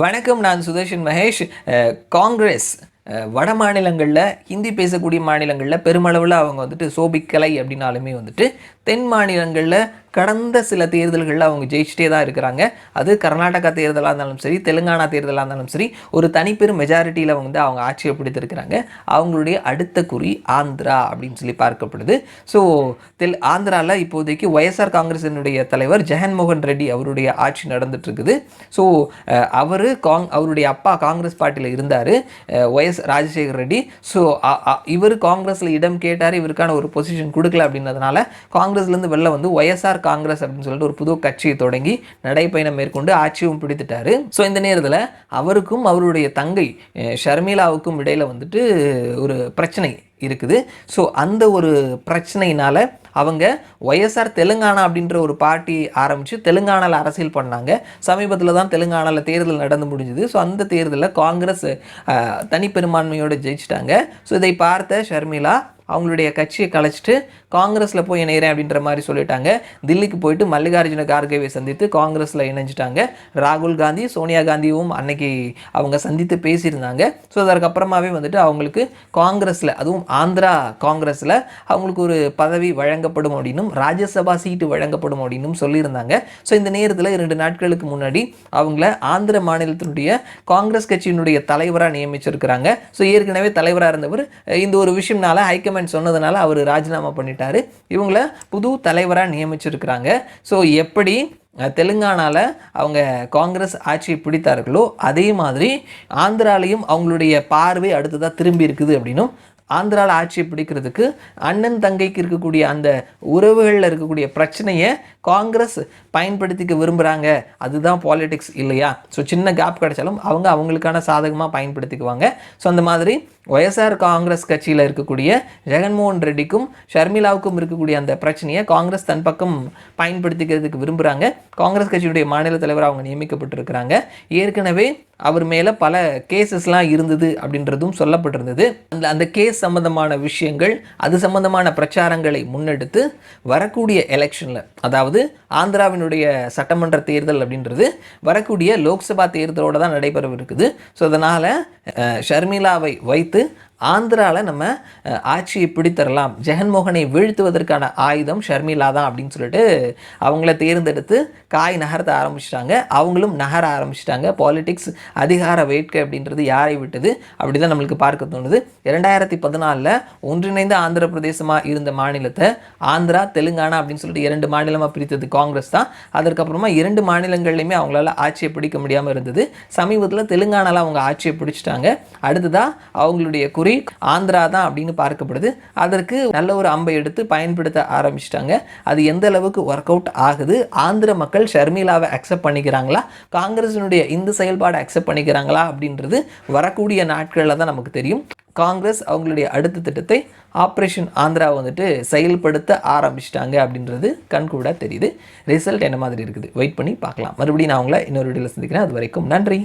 வணக்கம் நான் சுதர்ஷன் மகேஷ். காங்கிரஸ் வட மாநிலங்களில் ஹிந்தி பேசக்கூடிய மாநிலங்களில் பெருமளவில் அவங்க வந்துட்டு சோபிக்கலை அப்படின்னாலுமே வந்துட்டு தென் மாநிலங்களில் கடந்த சில தேர்தல்களில் அவங்க ஜெயிச்சிட்டே தான் இருக்கிறாங்க. அது கர்நாடகா தேர்தலாக இருந்தாலும் சரி தெலுங்கானா தேர்தலாக இருந்தாலும் சரி ஒரு தனிப்பெரும் மெஜாரிட்டியில் வந்து அவங்க ஆட்சியை பிடித்திருக்கிறாங்க. அவங்களுடைய அடுத்த குறி ஆந்திரா அப்படின்னு சொல்லி பார்க்கப்படுது. ஸோ தெல் ஆந்திராவில் இப்போதைக்கு ஒய்எஸ்ஆர் காங்கிரஸினுடைய தலைவர் ஜெகன்மோகன் ரெட்டி அவருடைய ஆட்சி நடந்துட்டுருக்குது. ஸோ அவர் காங் அவருடைய அப்பா காங்கிரஸ் பார்ட்டியில் இருந்தார் ஒய்எஸ் ராஜசேகர் ரெட்டி. ஸோ இவர் காங்கிரஸில் இடம் கேட்டார் இவருக்கான ஒரு பொசிஷன் கொடுக்கல அப்படின்றதுனால காங்கிரஸ் காங்கிரஸ்லேருந்து வெளில வந்து ஒய்எஸ்ஆர் காங்கிரஸ் அப்படின்னு சொல்லிட்டு ஒரு புது கட்சியை தொடங்கி நடைப்பயணம் மேற்கொண்டு ஆட்சியும் பிடித்துட்டாரு. ஸோ இந்த நேரத்தில் அவருக்கும் அவருடைய தங்கை ஷர்மிலாவுக்கும் ஷர்மிளாவுக்கும் இடையில வந்துட்டு ஒரு பிரச்சனை இருக்குது. ஸோ அந்த ஒரு பிரச்சனையினால் அவங்க ஒய்எஸ்ஆர் தெலுங்கானா அப்படின்ற ஒரு பார்ட்டி ஆரம்பித்து தெலுங்கானாவில் அரசியல் பண்ணாங்க. சமீபத்தில் தான் தெலுங்கானாவில் தேர்தல் நடந்து முடிஞ்சுது. ஸோ அந்த தேர்தலில் காங்கிரஸ் தனிப்பெரும்பான்மையோடு ஜெயிச்சிட்டாங்க. ஸோ இதை பார்த்த ஷர்மிளா அவங்களுடைய கட்சியை கலைச்சிட்டு காங்கிரஸில் போய் இணைகிறேன் அப்படின்ற மாதிரி சொல்லிட்டாங்க. தில்லிக்கு போயிட்டு மல்லிகார்ஜுன கார்கேவை சந்தித்து காங்கிரஸில் இணைஞ்சிட்டாங்க. ராகுல் காந்தி சோனியா காந்தியும் அன்னைக்கு அவங்க சந்தித்து பேசியிருந்தாங்க. ஸோ அதற்கப்புறமாவே வந்துட்டு அவங்களுக்கு காங்கிரஸில் அதுவும் ஆந்திரா காங்கிரஸில் அவங்களுக்கு ஒரு பதவி வழங்கப்படும் அப்படின்னும் ராஜ்யசபா சீட்டு வழங்கப்படும் அப்படின்னும் சொல்லியிருந்தாங்க. ஸோ இந்த நேரத்தில் இரண்டு நாட்களுக்கு முன்னாடி அவங்கள ஆந்திர மாநிலத்தினுடைய காங்கிரஸ் கட்சியினுடைய தலைவராக நியமிச்சிருக்கிறாங்க. ஸோ ஏற்கனவே தலைவராக இருந்தவர். இந்த ஒரு விஷயம்னால ஹைகமாண்ட் சொன்னதுனால அவர் ராஜினாமா பண்ணிட்டாரு. இவங்கள புது தலைவராக நியமிச்சிருக்கிறாங்க. ஸோ எப்படி தெலுங்கானாவில் தெலுங்கானால அவங்க காங்கிரஸ் ஆட்சியை பிடித்தார்களோ அதே மாதிரி ஆந்திராலையும் அவங்களுடைய பார்வை அடுத்ததாக திரும்பி இருக்குது அப்படின்னும் ஆந்திராவில் ஆட்சியை பிடிக்கிறதுக்கு அண்ணன் தங்கைக்கு இருக்கக்கூடிய அந்த உறவுகளில் இருக்கக்கூடிய பிரச்சனையை காங்கிரஸ் பயன்படுத்திக்க விரும்புகிறாங்க அதுதான் பாலிடிக்ஸ் இல்லையா? ஸோ சின்ன கேப் கிடைச்சாலும் அவங்க அவங்களுக்கான சாதகமாக பயன்படுத்திக்குவாங்க. ஸோ அந்த மாதிரி ஒய்எஸ்ஆர் காங்கிரஸ் கட்சியில் இருக்கக்கூடிய ஜெகன்மோகன் ரெட்டிக்கும் ஷர்மிளாவுக்கும் இருக்கக்கூடிய அந்த பிரச்சனையை காங்கிரஸ் தன் பக்கம் பயன்படுத்திக்கிறதுக்கு விரும்புகிறாங்க காங்கிரஸ் கட்சியுடைய மாநில தலைவர் அவங்க நியமிக்கப்பட்டிருக்கிறாங்க. ஏற்கனவே அவர் மேலே பல கேசஸ்லாம் இருந்தது அப்படின்றதும் சொல்லப்பட்டிருந்தது. அந்த அந்த கேஸ் சம்பந்தமான விஷயங்கள் அது சம்பந்தமான பிரச்சாரங்களை முன்னெடுத்து வரக்கூடிய எலெக்ஷனில் அதாவது ஆந்திராவினுடைய சட்டமன்ற தேர்தல் அப்படின்றது வரக்கூடிய லோக்சபா தேர்தலோடு தான் நடைபெறவிருக்குது. ஸோ அதனால் ஷர்மிளாவை வைத்து ஆந்திராவில் நம்ம ஆட்சியை பிடித்தரலாம். ஜெகன்மோகனை வீழ்த்துவதற்கான ஆயுதம் ஷர்மிலா தான் அப்படின்னு சொல்லிட்டு அவங்கள தேர்ந்தெடுத்து காய் நகர்த்த ஆரம்பிச்சிட்டாங்க. அவங்களும் நகர ஆரம்பிச்சிட்டாங்க. பாலிடிக்ஸ் அதிகார வேட்கை அப்படின்றது யாரை விட்டது? அப்படி தான் நம்மளுக்கு பார்க்க தோணுது. இரண்டாயிரத்தி பதினாலில் ஒன்றிணைந்த ஆந்திர பிரதேசமாக இருந்த மாநிலத்தை ஆந்திரா தெலுங்கானா அப்படின்னு சொல்லிட்டு இரண்டு மாநிலமாக பிரித்தது காங்கிரஸ் தான். அதற்கப்புறமா இரண்டு மாநிலங்கள்லையுமே அவங்களால ஆட்சியை பிடிக்க முடியாமல் இருந்தது. சமீபத்தில் தெலுங்கானால அவங்க ஆட்சியை பிடிச்சிட்டாங்க. அடுத்ததாக அவங்களுடைய குறை ஆந்திரா தான் அப்படின்னு பார்க்கப்படுது. அதற்கு நல்ல ஒரு அம்பை எடுத்து பயன்படுத்த ஆரம்பிச்சிட்டாங்க. அது எந்த அளவுக்கு ஒர்க் அவுட் ஆகுது? ஆந்திர மக்கள் ஷர்மிளாவை அக்செப்ட் பண்ணிக்கிறாங்களா? காங்கிரஸினுடைய இந்த செயல்பாடை அக்செப்ட் பண்ணிக்கிறாங்களா? அப்படின்றது வரக்கூடிய நாட்களில் தான் நமக்கு தெரியும். காங்கிரஸ் அவங்களுடைய அடுத்த திட்டத்தை ஆப்ரேஷன் ஆந்திரா வந்துட்டு செயல்படுத்த ஆரம்பிச்சிட்டாங்க அப்படின்றது கண்கூடாக தெரியுது. ரிசல்ட் என்ன மாதிரி இருக்குது? வெயிட் பண்ணி பார்க்கலாம். மறுபடியும் நான் உங்களை இன்னொரு வீடியோவில் சந்திக்கிறேன். அது வரைக்கும் நன்றி.